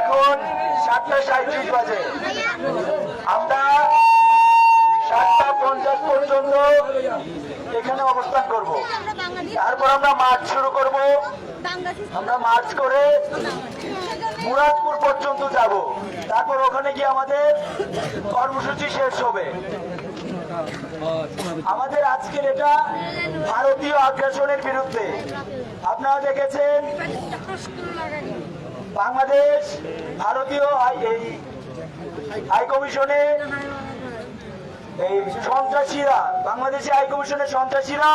এখন সাতটা সাঁত্রিশ বাজে। আমরা সাতটা পঞ্চাশ পর্যন্ত এখানে অবস্থান করব। তারপর আমরা মার্চ শুরু করব। আমরা মার্চ করে মুরাদপুর পর্যন্ত যাব। তারপর ওখানে গিয়ে আমাদের কর্মসূচি শেষ হবে। আমাদের আজকের এটা ভারতীয় আগ্রাসনের বিরুদ্ধে। আপনারা দেখেছেন বাংলাদেশ ভারতীয় হাইকমিশনে এই সন্ত্রাসীরা বাংলাদেশি হাইকমিশনের সন্ত্রাসীরা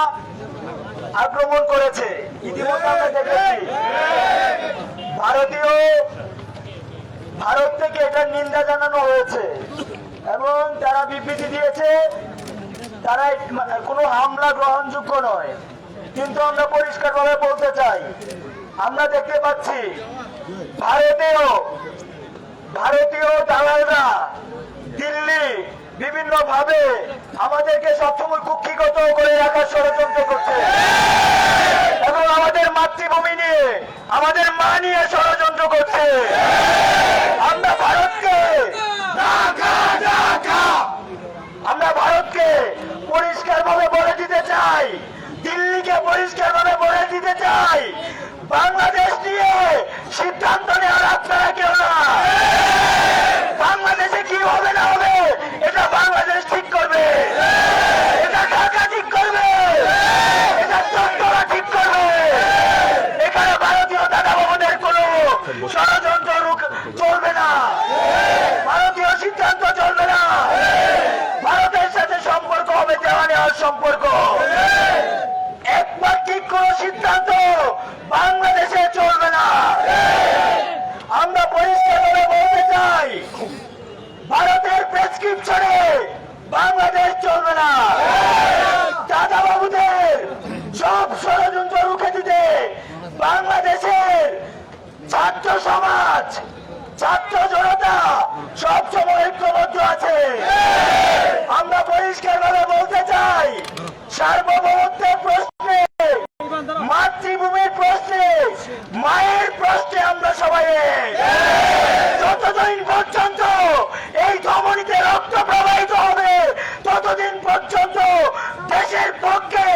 আক্রমণ করেছে। ইতিমধ্যে আমরা দেখেছি। ভারতীয় ভারত থেকে এটার নিন্দা জানানো হয়েছে এবং তারা বিবৃতি দিয়েছে তারা কোনো হামলা গ্রহণযোগ্য নয়। কিন্তু আমরা পরিষ্কারভাবে বলতে চাই, আমরা দেখতে পাচ্ছি ভারতীয় ভারতীয় দালালরা দিল্লি বিভিন্ন ভাবে আমাদেরকে সবসময় কুক্ষিগত করে রাখার ষড়যন্ত্র করছে। এবং আমাদের মাতৃভূমি নিয়ে, আমাদের মা নিয়ে ষড়যন্ত্র করছে আমরা ভারতকে আমরা ভারতকে পরিষ্কার ভাবে বলে দিতে চাই দিল্লিকে পরিষ্কার ভাবে বলে দিতে চাই বাংলাদেশ নিয়ে সিদ্ধান্ত নেওয়ার আপনারা কেউ না বাংলাদেশে কি হবে না হবে এটা বাংলাদেশ ঠিক করবে এটা ঢাকা ঠিক করবে এটা চট্টগ্রাম ঠিক করবে এখানে ভারতীয় দাদা বাবুদের কোনো ষড়যন্ত্র রুখ- চলবে না ভারতীয় সিদ্ধান্ত চলবে না ভারতের সাথে সম্পর্ক নেওয়ার সম্পর্ক। কোন সিদ্ধান্ত বাংলাদেশে চলবে না। আমরা পরিষ্কারভাবে বলতে চাই, ভারতের প্রেসক্রিপশনে বাংলাদেশ চলবে না। সব ষড়যন্ত্র রুখে দিতে বাংলাদেশের ছাত্র সমাজ, ছাত্র জনতা সব সময় ঐক্যবদ্ধ আছে। আমরা পরিষ্কার বলতে চাই। সার্বভৌমত্বের প্রশ্নে মাতৃভূমির প্রশ্নে মায়ের প্রশ্নে আমরা সবাই এক। যতদিন পর্যন্ত এই ধমনীতে রক্ত প্রবাহিত হবে ততদিন পর্যন্ত দেশের পক্ষে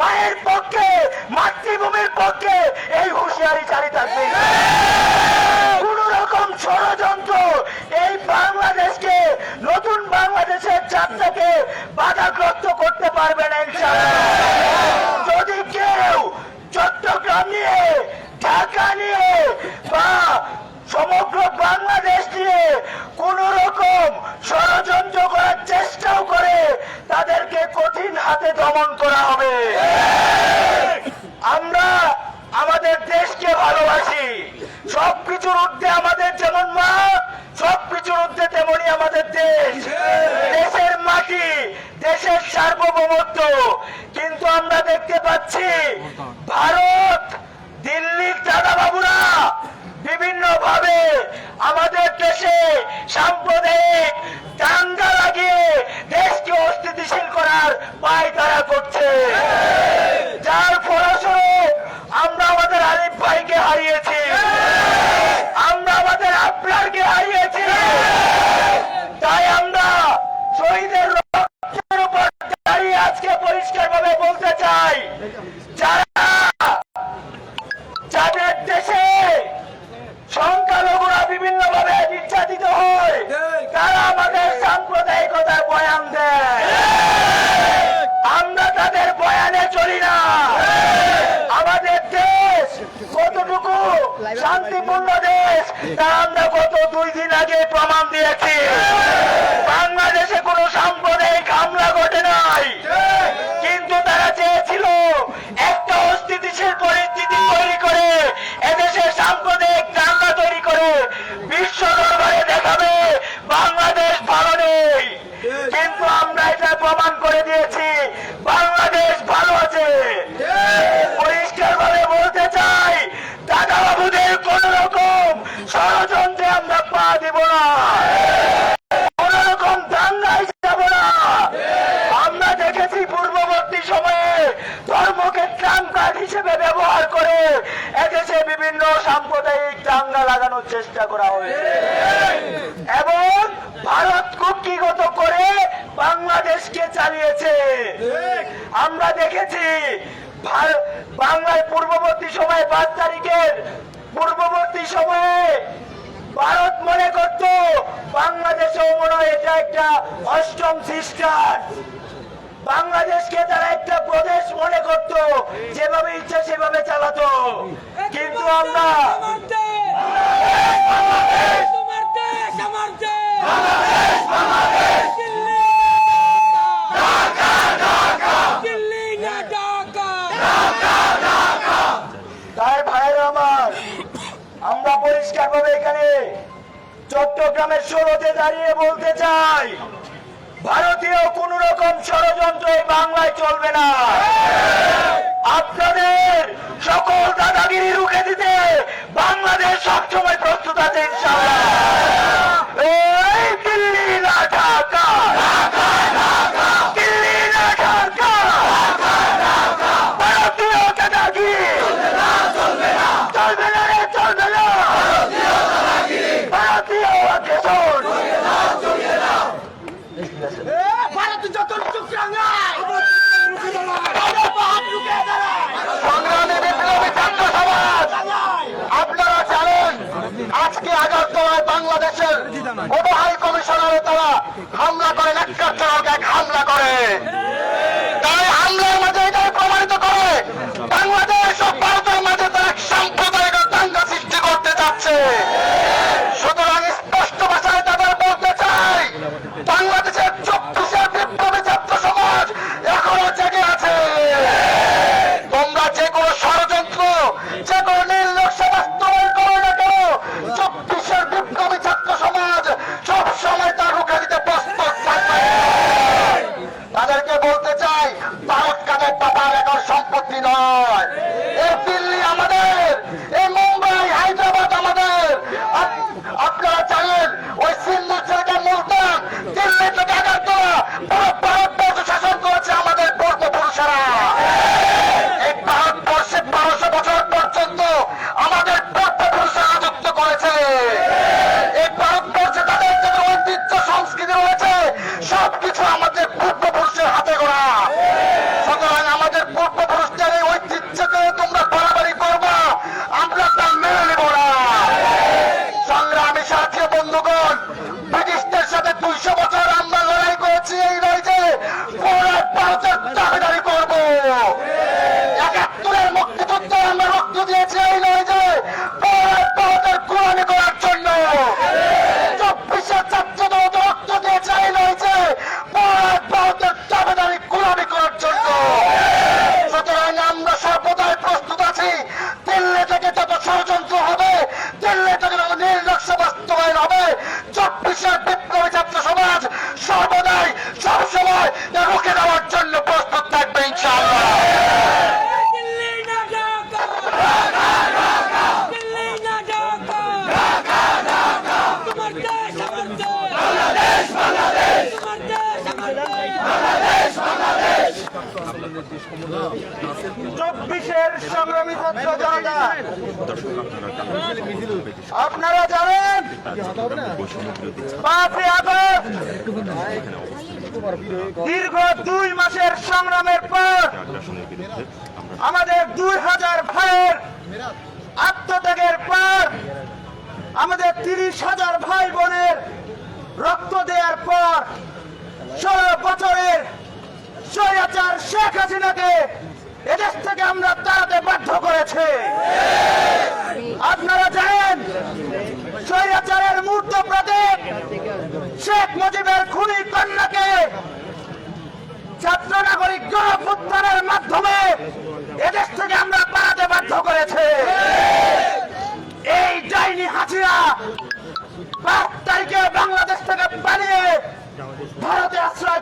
মায়ের পক্ষে মাতৃভূমির পক্ষে এই হুঁশিয়ারি জারি থাকবে কোন রকম ষড়যন্ত্র এই বাংলাদেশকে নতুন বাংলাদেশের যাত্রাকে বাধাগ্রস্ত করতে পারবে না যদি কেউ চট্টগ্রাম নিয়ে, ঢাকা নিয়ে বা সমগ্র বাংলাদেশ নিয়ে কোন রকম ষড়যন্ত্র করার চেষ্টাও করে, তাদেরকে কঠিন হাতে দমন করা হবে। আমরা আমাদের দেশকে ভালোবাসি। পরবর্তী সময়ে ভারত মনে করত বাংলাদেশেও মনে হয় এটা একটা অষ্টম সিস্টার বাংলাদেশকে তারা একটা প্রদেশ মনে করত যেভাবে ইচ্ছা সেভাবে চালাতো কিন্তু আমরা বাংলাদেশ এখানে। চট্টগ্রামের ষোলোতে দাঁড়িয়ে বলতে চাই, ভারতীয় কোন রকম ষড়যন্ত্র এই বাংলায় চলবে না। আপনাদের সকল দাদাগিরি রুখে দিতে বাংলাদেশ সবসময় প্রস্তুত আছে, ইনশাআল্লাহ। বাংলাদেশের কোন হাই কমিশনারে তারা হামলা করেন এক চালক এক হামলা করে। তাই হামলার মাঝে এটা প্রমাণিত করে, বাংলাদেশ ও ভারতের মাঝে তারা এক সাম্প্রদায়িক দাঙ্গা সৃষ্টি করতে চাচ্ছে সুতরাং স্পষ্ট ভাষায় তাদের বলতে চাই, বাংলাদেশের চব্বিশে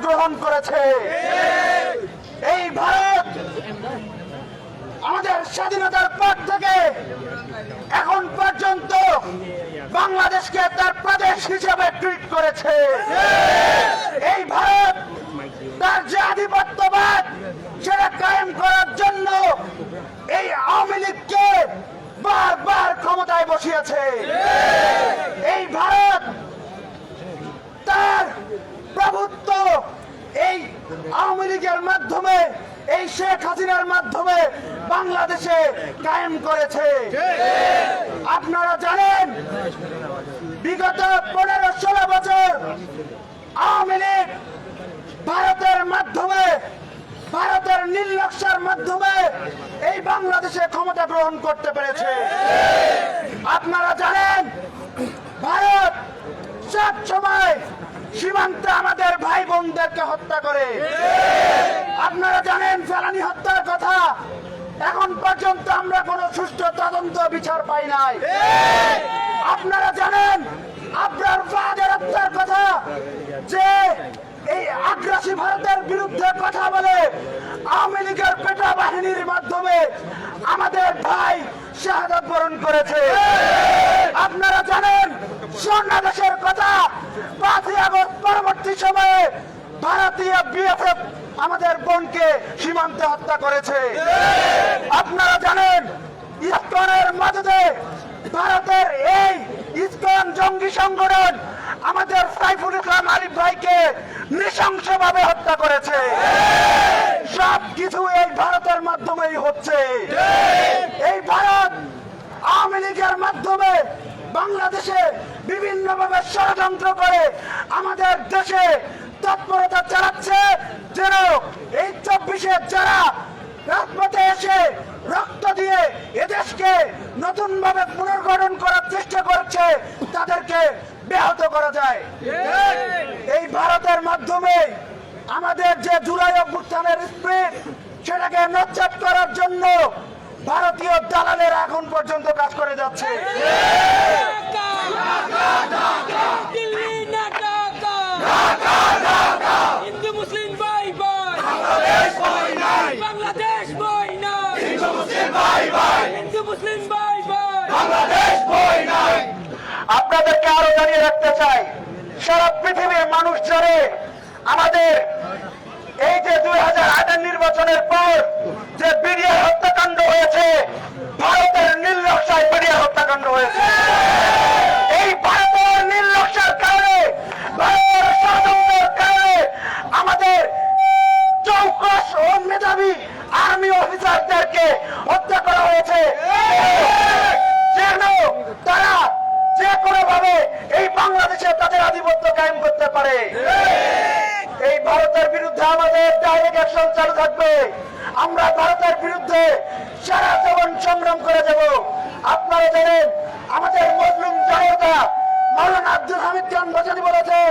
গ্রহণ করেছে। এই ভারত আমাদের স্বাধীনতার পর থেকে এখন পর্যন্ত বাংলাদেশকে তার প্রদেশ হিসেবে ট্রিট করেছে। এই ভারত তার যে আধিপত্যবাদ, সেটা কায়েম করার জন্য এই আওয়ামী লীগকে বারবার ক্ষমতায় বসিয়েছে। মাধ্যমে, এই শেখ হাসিনার মাধ্যমে বাংলাদেশে কায়েম করেছে। আপনারা জানেন, বিগত পনেরো ষোলো বছর আওয়ামী লীগ ভারতের মাধ্যমে, ভারতের নির্লক্ষার মাধ্যমে এই বাংলাদেশে ক্ষমতা গ্রহণ করতে পেরেছে। আপনারা জানেন, ভারত সব সময় সীমান্তে আমাদের ভাই বোনদেরকে হত্যা করে। আপনারা জানেন ফেলানি হত্যার কথা। এখন পর্যন্ত আমরা কোনো সুষ্ঠু তদন্ত বিচার পাই নাই। আপনারা জানেন আপনার ফাদের হত্যার কথা, যে এই আগ্রাসী ভারতের বিরুদ্ধে কথা বলে আওয়ামী লীগের পেটা বাহিনীর মাধ্যমে আমাদের ভাই শাহাদত বরণ করেছে। আপনারা জানেন স্বর্ণাদেশের কথা পরবর্তী সময়ে ভারতীয় বিএফএফ আমাদের বোনকে সীমান্তে হত্যা করেছে। আপনারা জানেন, ইস্কনের মাঝে ভারতের এই ইস্কন জঙ্গি সংগঠন আমাদের সাইফুল ইসলাম আলিফ ভাইকে নৃশংসভাবে হত্যা করেছে। সব কিছু এই ভারতের মাধ্যমেই হচ্ছে। এই ভারত আওয়ামী লীগের মাধ্যমে বাংলাদেশে বিভিন্নভাবে ষড়যন্ত্র করে আমাদের দেশে তৎপরতা চালাচ্ছে যেন এই চব্বিশে যারা রাজপথে এসে রক্ত দিয়ে এদেশকে নতুন ভাবে পুনর্গঠন করার চেষ্টা করছে তাদেরকে ব্যাহত করা যায় এই ভারতের মাধ্যমে আমাদের যে জুলাই অভ্যুত্থানের স্পিড সেটাকে নচ্চাট করার জন্য ভারতীয় দালালের এখন পর্যন্ত কাজ করে যাচ্ছে দিল্লি না ঢাকা হিন্দু মুসলিম ভাই ভাই বাংলাদেশ ভাই নাই হিন্দু মুসলিম ভাই ভাই আপনাদেরকে আরও জানিয়ে রাখতে চাই সারা পৃথিবীর মানুষ জানে আমাদের এই যে দুই হাজার আটের নির্বাচনের পর যে বিডিআর হত্যাকাণ্ড হয়েছে, ভারতের নির্লক্ষায় বিডিআর হত্যাকাণ্ড হয়েছে। এই ভারতের নির্লক্ষার কারণে, ভারতের ষড়যন্ত্রের কারণে আমাদের চৌকস ও মেধাবী আর্মি অফিসারদেরকে হত্যা করা হয়েছে। যেন তারা যে কোনো ভাবে এই বাংলাদেশে তাদের আধিপত্য কায়েম করতে পারে। এই ভারতের বিরুদ্ধে আমাদের ডাইরেক্ট অ্যাকশন চালু থাকবে। আমরা ভারতের বিরুদ্ধে সারা জীবন সংগ্রাম করে যাব। আপনারা জানেন, আমাদের মুসলিম জনতা মাওলানা আব্দুল হামিদ খান বাজানি বলেছেন,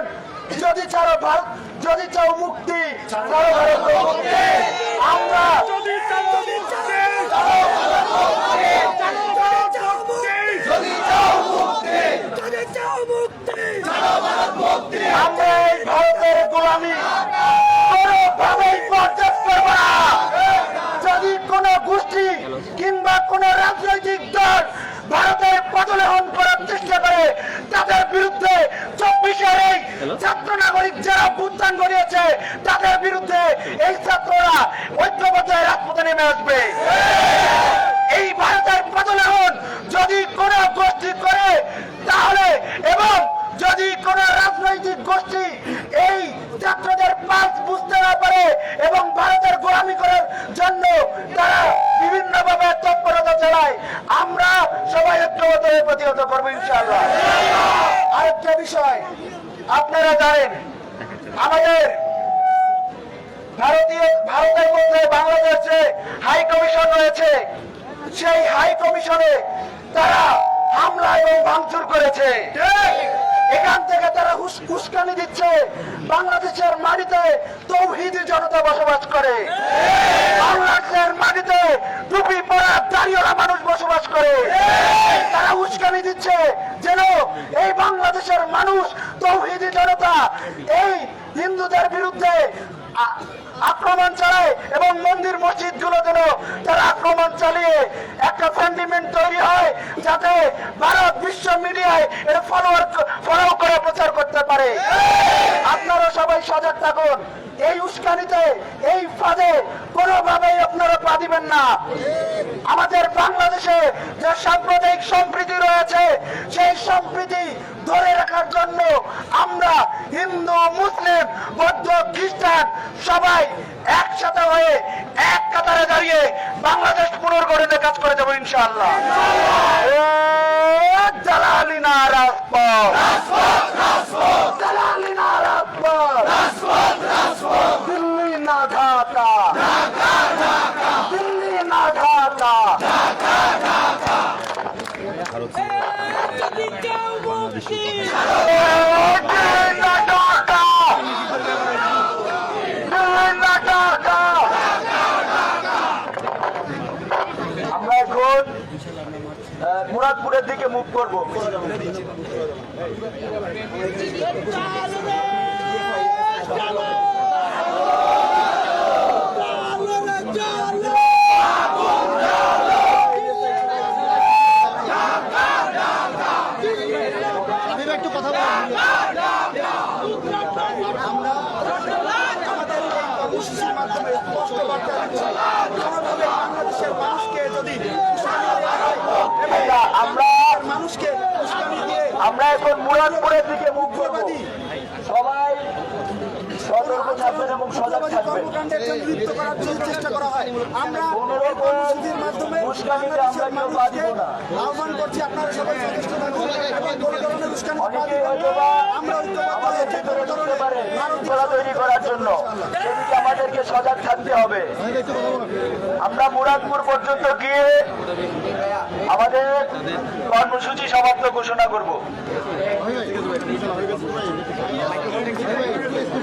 যদি ছাড়ো ভারত যদি চাও মুক্তি আমরা গোলামি কোনোভাবেই বরদাস্ত করব না। যদি কোন গোষ্ঠী কিংবা কোন রাজনৈতিক দল ভারতের পদলেহন করার চেষ্টা করে তাদের বিরুদ্ধে চব্বিশের এই ছাত্র নাগরিক যারা ভুত্থান করিয়েছে তাদের বিরুদ্ধে এই ছাত্ররা ঐক্যবদ্ধ রাজপথে নেমে আসবে। এই ভারতের পদলেহন যদি কোন গোষ্ঠী করে তাহলে যদি কোন রাজনৈতিক গোষ্ঠী এই ছাত্রদের পাঁচ বুঝতে না পারে এবং ভারতের গোলামি করার জন্য তারা বিভিন্ন ভাবে তৎপরতা চালায়, আমরা সবাই ঐক্যবদ্ধ হয়ে প্রতিহত করব ইনশাআল্লাহ। আরেকটা বিষয়, আপনারা জানেন, আমাদের ভারতীয়, ভারতের মধ্যে বাংলাদেশে হাই কমিশন রয়েছে, সেই হাই কমিশনে তারা হামলা এবং ভাঙচুর করেছে। এখান থেকে তারা উস্কানি দিচ্ছে, বাংলাদেশের মাটিতে তৌহিদি জনতা বসবাস করে। বাংলাদেশের মাটিতে টুপি পরা দাঁড়িয়েরা মানুষ বসবাস করে। তারা উস্কানি দিচ্ছে যেন এই বাংলাদেশের মানুষ তৌহিদি জনতা, এই হিন্দুদের বিরুদ্ধে আক্রমণ চালায় এবং মন্দির মসজিদগুলো যেন তারা আক্রমণ চালিয়ে একটা সেন্টিমেন্ট তৈরি হয় যাতে ভারত বিশ্ব মিডিয়ায় এটা ফলোয়ার ফলো করে প্রচার করতে পারে। আপনারা সবাই সজাগ থাকুন। এই উস্কানিতে, এই ফাঁদে কোনোভাবেই আপনারা পা দিবেন না। আমাদের বাংলাদেশে যে সাম্প্রদায়িক সম্প্রীতি রয়েছে, সেই সম্প্রীতি ধরে রাখার জন্য আমরা হিন্দু, মুসলিম বৌদ্ধ খ্রিস্টান সবাই একসাথে হয়ে এক কাতারে দাঁড়িয়ে বাংলাদেশ পুনর্গঠনের কাজ করে যাব ইনশাআল্লাহ। জালালি না রাজপথ জালালি না রাজপথ দিল্লি না ঢাকা দিল্লি না ঢাকা যদি কেউ মুক্তি দিল্লি না ঢাকা দিল্লি না ঢাকা আমরা এখন আহ, মুরাদপুরের দিকে মুভ করব। আমি একটু কথা বলি আমরা আমাদের এই কর্মসূচির মাধ্যমে স্পষ্ট বার্তা দিচ্ছি কোনোভাবে বাংলাদেশের মানুষকে যদি উস্কানি দেওয়া হয় এবং আমরা মানুষকে উস্কানি দিয়ে আমরা এখন মুরাদপুরের দিকে মুখ সতর্ক থাকবেন এবং সজাগ থাকবেন। কর্মকাণ্ডের জন্য লিপ্ত করার জন্য চেষ্টা করা হয়। আমরা মাধ্যমে উস্কানিতে আমরা বাংলাদেশের কেউ পা দিব মানুষকে না। আহ্বান করছি আপনারা সবাই যথেষ্ট থাকুন এবং কোনো ধরনের উস্কানি আমরা আমাদের যে ভিতরে কোনো ঢুকতে পারে ধরনের তৈরি করার জন্য। সেদিকে আমাদেরকে সজাগ থাকতে হবে। আমরা মুরাদপুর পর্যন্ত গিয়ে আমাদের কর্মসূচি সমাপ্ত ঘোষণা করব।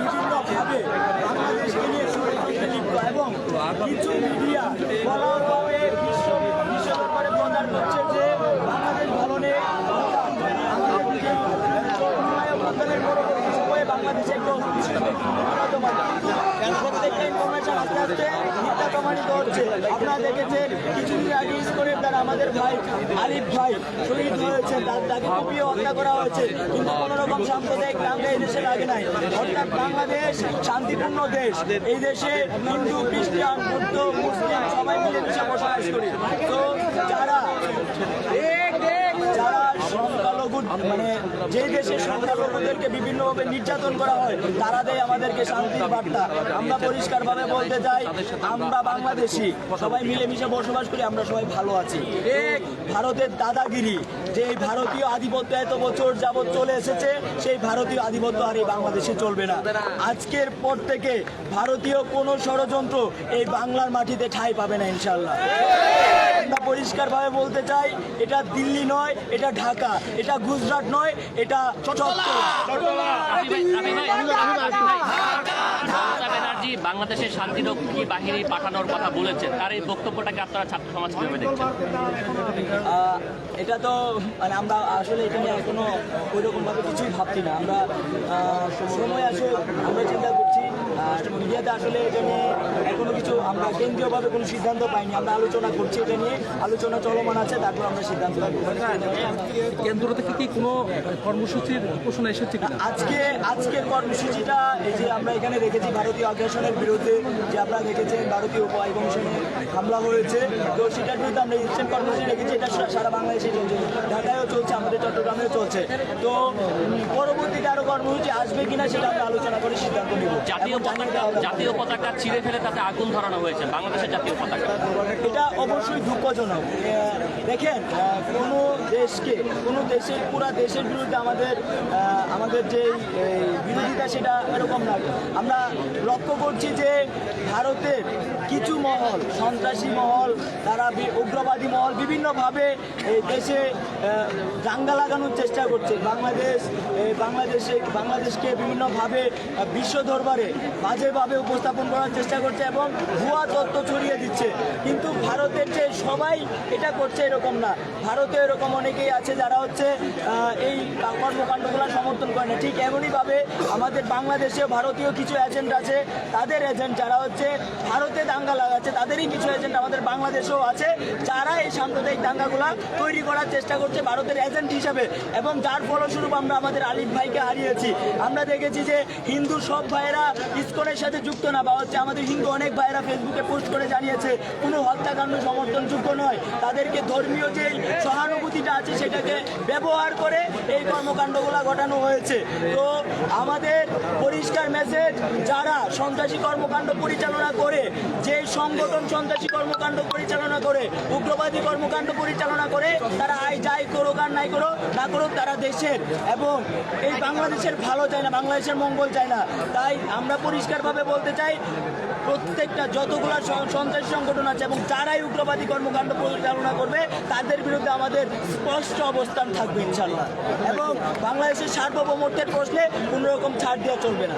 বিভিন্নভাবে বাংলাদেশকে নিয়ে ষড়যন্ত্রে লিপ্ত এবং কিছু মিডিয়া বলাভাবে বিশ্ব বিশ্ব দরবারে প্রচার করছে যে বাংলাদেশ ভালো নেই আমাদেরকে অভ্যন্তরের পরবর্তী সময়ে বাংলাদেশে একটা অস্তিত্ব কিন্তু প্রত্যেকটা ইনফরমেশন আস্তে আস্তে মিথ্যা প্রমাণিত হচ্ছে আপনারা দেখেছেন, কিছুদিন আগে করে দ্বারা আমাদের ভাই আলিফ ভাই শহীদ হয়েছে তার তাকে কুপিয়ে হত্যা করা হয়েছে। কিন্তু কোন রকম সাম্প্রদায়িক দাঙ্গা এই দেশে লাগে নাই। অর্থাৎ বাংলাদেশ শান্তিপূর্ণ দেশ। এই দেশে হিন্দু, খ্রিস্টান, বৌদ্ধ, মুসলিম সবাই মিলেমিশে বসবাস করি। তো যারা যারা সংখ্যালঘু মানে যে দেশে সংখ্যালঘুদেরকে বিভিন্নভাবে নির্যাতন করা হয়, তারা দেয় আমাদেরকে শান্তির বার্তা। আমরা পরিষ্কারভাবে বলতে চাই, আমরা বাংলাদেশি, সবাই মিলেমিশে বসবাস করি, আমরা সবাই ভালো আছি। ভারতের দাদাগিরি, যে এই ভারতীয় আধিপত্য এত বছর যাবৎ চলে এসেছে, সেই ভারতীয় আধিপত্য আর এই বাংলাদেশে চলবে না। আজকের পর থেকে ভারতীয় কোনো ষড়যন্ত্র এই বাংলার মাটিতে ঠাঁই পাবে না ইনশাল্লাহ আমরা পরিষ্কারভাবে বলতে চাই এটা দিল্লি নয় এটা ঢাকা। এটা গুজরাট নয় এটা ব্যানার্জি বাংলাদেশের শান্তিরক্ষী বাহিনী পাঠানোর কথা বলেছেন। তার এই বক্তব্যটাকে আপনারা ছাত্র সমাজ কীভাবে দেখছেন? এটা তো মানে আমরা আসলে এটা নিয়ে এখনও ওইরকম ভাবে কিছুই ভাবছি না। আমরা সময় আসে আমরা চিন্তা করছি মিডিয়াতে আসলে এটা নিয়ে এখনও কিছু আমরা কেন্দ্রীয়ভাবে কোনো সিদ্ধান্ত পাইনি। আমরা আলোচনা করছি এটা নিয়ে আলোচনা চলমান আছে তারপর আমরা সিদ্ধান্ত কেন্দ্র থেকে কি কোনো কর্মসূচির ঘোষণা এসেছে আজকে আজকের কর্মসূচিটা এই যে আমরা এখানে দেখেছি ভারতীয় আগ্রাসনের বিরুদ্ধে যে আপনারা দেখেছেন ভারতীয় উপহাইকমিশনে হামলা হয়েছে। তো সেটার বিরুদ্ধে আমরা রিসেন্ট কর্মসূচি রেখেছি এটা সারা বাংলাদেশে চলছে। ঢাকায়ও চলছে আমাদের চট্টগ্রামেও চলছে। তো পরবর্তীতে আরও কর্মসূচি আসবে কিনা সেটা আমরা আলোচনা করে সিদ্ধান্ত নেব। জাতীয় পতাকা ছিঁড়ে ফেলে তাতে আগুন ধরানো হয়েছে। বাংলাদেশের জাতীয় পতাকা। এটা অবশ্যই দুঃখজনক। দেখেন কোনো দেশকে, কোনো দেশের, পুরা দেশের বিরুদ্ধে আমাদের আমাদের যে বিরোধিতা, সেটা এরকম না আমরা লক্ষ্য করছি যে ভারতের কিছু মহল, সন্ত্রাসী মহল, তারা উগ্রবাদী মহল বিভিন্নভাবে এই দেশে দাঙ্গা লাগানোর চেষ্টা করছে। বাংলাদেশ বাংলাদেশে, বাংলাদেশকে বিভিন্নভাবে বিশ্ব দরবারে বাজেভাবে উপস্থাপন করার চেষ্টা করছে এবং ভুয়া তথ্য ছড়িয়ে দিচ্ছে। কিন্তু ভারতের যে সবাই এটা করছে এরকম না। ভারতে এরকম অনেকেই আছে যারা হচ্ছে এই কর্মকাণ্ডগুলো সমর্থন করে না। ঠিক এমনইভাবে আমাদের বাংলাদেশে ভারতীয় কিছু এজেন্ট আছে, তাদের এজেন্ট যারা হচ্ছে ভারতে দাঙ্গা লাগাচ্ছে, তাদেরই কিছু এজেন্ট আমাদের বাংলাদেশেও আছে, যারা এই সাম্প্রদায়িক দাঙ্গাগুলা তৈরি করার চেষ্টা করছে ভারতের এজেন্ট হিসাবে। এবং যার ফলস্বরূপ আমরা আমাদের আলিফ ভাইকে হারিয়েছি। আমরা দেখেছি যে হিন্দু সব ভাইয়েরা ইসকনের সাথে যুক্ত না, বা হচ্ছে আমাদের হিন্দু অনেক ভাইয়েরা ফেসবুকে পোস্ট করে জানিয়েছে, কোনো হত্যাকাণ্ড সমর্থনযোগ্য নয়। তাদেরকে ধর্মীয় যে সহানুভূতিটা আছে সেটাকে ব্যবহার করে এই কর্মকাণ্ডগুলো ঘটানো হয়েছে। তো আমাদের পরিষ্কার মেসেজ, যারা সন্ত্রাসী কর্মকাণ্ড পরিচালনা করে, যে সংগঠন সন্ত্রাসী কর্মকাণ্ড পরিচালনা করে, উগ্রবাদী কর্মকাণ্ড পরিচালনা করে, তারা আয় যাই করুক আর নাই করুক, না করুক তারা দেশের। এবং এই বাংলাদেশের ভালো চায় না, বাংলাদেশের মঙ্গল চায় না। তাই আমরা পরিষ্কারভাবে বলতে চাই, প্রত্যেকটা যতগুলো সন্ত্রাসী সংগঠন আছে এবং যারাই উগ্রবাদী কর্মকাণ্ড পরিচালনা করবে তাদের বিরুদ্ধে আমাদের স্পষ্ট অবস্থান থাকবে ইনশাল্লাহ এবং বাংলাদেশের সার্বভৌমত্বের প্রশ্নে কোনো রকম ছাড় দেওয়া চলবে না।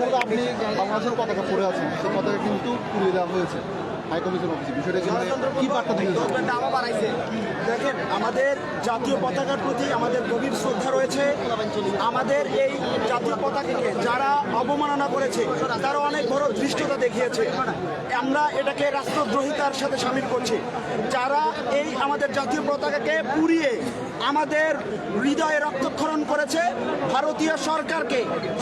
কিন্তু আপনি বাংলাদেশের পতাকা পড়ে আছেন সেই পতাকা কিন্তু পুড়িয়ে দেওয়া হয়েছে। হাই কমিশন অফিসে বিষয়টা কি কি বার্তা দেখেন আমাদের জাতীয় পতাকার প্রতি আমাদের গভীর শ্রদ্ধা রয়েছে। আমাদের এই জাতীয় পতাকাকে যারা অবমাননা করেছে তারা অনেক বড় দৃষ্টতা দেখিয়েছে। আমরা এটাকে রাষ্ট্রদ্রোহিতার সাথে সামিল করছি। যারা এই আমাদের জাতীয় পতাকাকে পুড়িয়ে আমাদের হৃদয়ে রক্তক্ষরণ করেছে ভারতীয় সরকারকে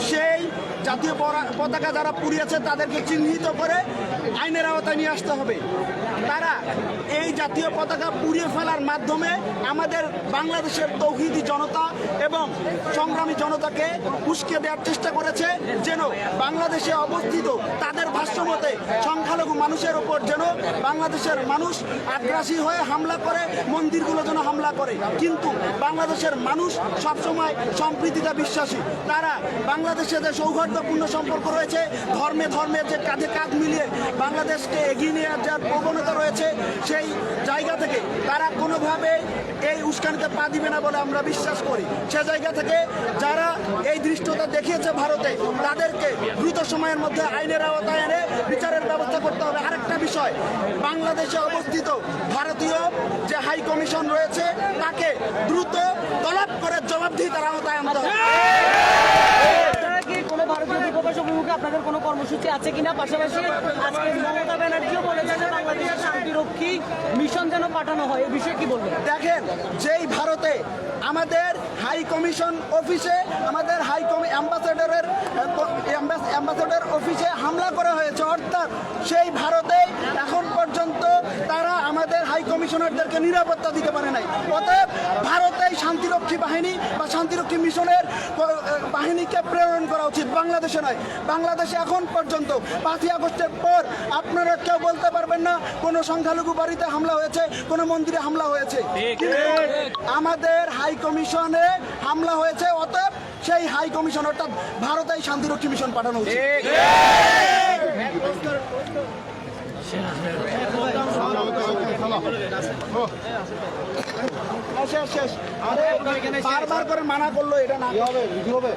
সেই জাতীয় পতাকা যারা পুড়িয়েছে তাদেরকে চিহ্নিত করে আইনের আওতায় নিয়ে আসতে হবে। তারা এই জাতীয় পতাকা পুড়িয়ে ফেলার মাধ্যমে আমাদের বাংলাদেশের তৌহিদি জনতা এবং সংগ্রামী জনতাকে উস্কে দেওয়ার চেষ্টা করেছে যেন বাংলাদেশে অবস্থিত তাদের ভাষ্যমতে সংখ্যালঘু মানুষের উপর যেন বাংলাদেশের মানুষ আগ্রাসী হয়ে হামলা করে, মন্দিরগুলো যেন হামলা করে। কিন্তু বাংলাদেশের মানুষ সবসময় সম্প্রীতিতে বিশ্বাসী। তারা বাংলাদেশে যে সৌহার্দ্যপূর্ণ সম্পর্ক রয়েছে। ধর্মে ধর্মে যে কাঁধে কাঁধ মিলিয়ে বাংলাদেশকে এগিয়ে নেওয়ার যাওয়ার প্রবণতা রয়েছে সেই জায়গা থেকে তারা কোনোভাবে এই উস্কানিতে পা দিবে না বলে আমরা বিশ্বাস করি। সে জায়গা থেকে যারা এই দৃষ্টতা দেখিয়েছে ভারতে, তাদেরকে দ্রুত সময়ের মধ্যে আইনের আওতায় এনে বিচারের ব্যবস্থা করতে হবে। আরেকটা বিষয়, বাংলাদেশে অবস্থিত ভারতীয় যে হাই কমিশন রয়েছে, তাকে দ্রুত তলব করে জবাবদিহিতার আওতায় আনতে হবে। ভারতীয় অভিমুখে আপনাদের কোনো কর্মসূচি আছে কিনা? পাশাপাশি আজকে মমতা ব্যানার্জিও বলেছে যে বাংলাদেশের শান্তিরক্ষী মিশন যেন পাঠানো হয়। এ বিষয়ে কি বলবেন? দেখেন, যেই ভারতে আমাদের হাই কমিশন অফিসে আমাদের হাই কমি অ্যাম্বাসেডরের অ্যাম্বাসেডর অফিসে হামলা করা হয়েছে, অর্থাৎ সেই ভারতে এখন পর্যন্ত তারা হাই কমিশনারদেরকে নিরাপত্তা দিতে পারে নাই। অতএব ভারতেই শান্তিরক্ষী বাহিনী বা শান্তিরক্ষী মিশনের বাহিনীকে প্রেরণ করা উচিত। বাংলাদেশে নয় বাংলাদেশে এখন পর্যন্ত পাঁচই আগস্টের পর আপনারা কেউ বলতে পারবেন না কোনো সংখ্যালঘু বাড়িতে হামলা হয়েছে কোনো মন্দিরে হামলা হয়েছে। আমাদের হাই কমিশনে হামলা হয়েছে অতএব সেই হাই কমিশন অর্থাৎ ভারতেই শান্তিরক্ষী মিশন পাঠানো উচিত। বারবার করে মানা করল এটা না। কি হবে?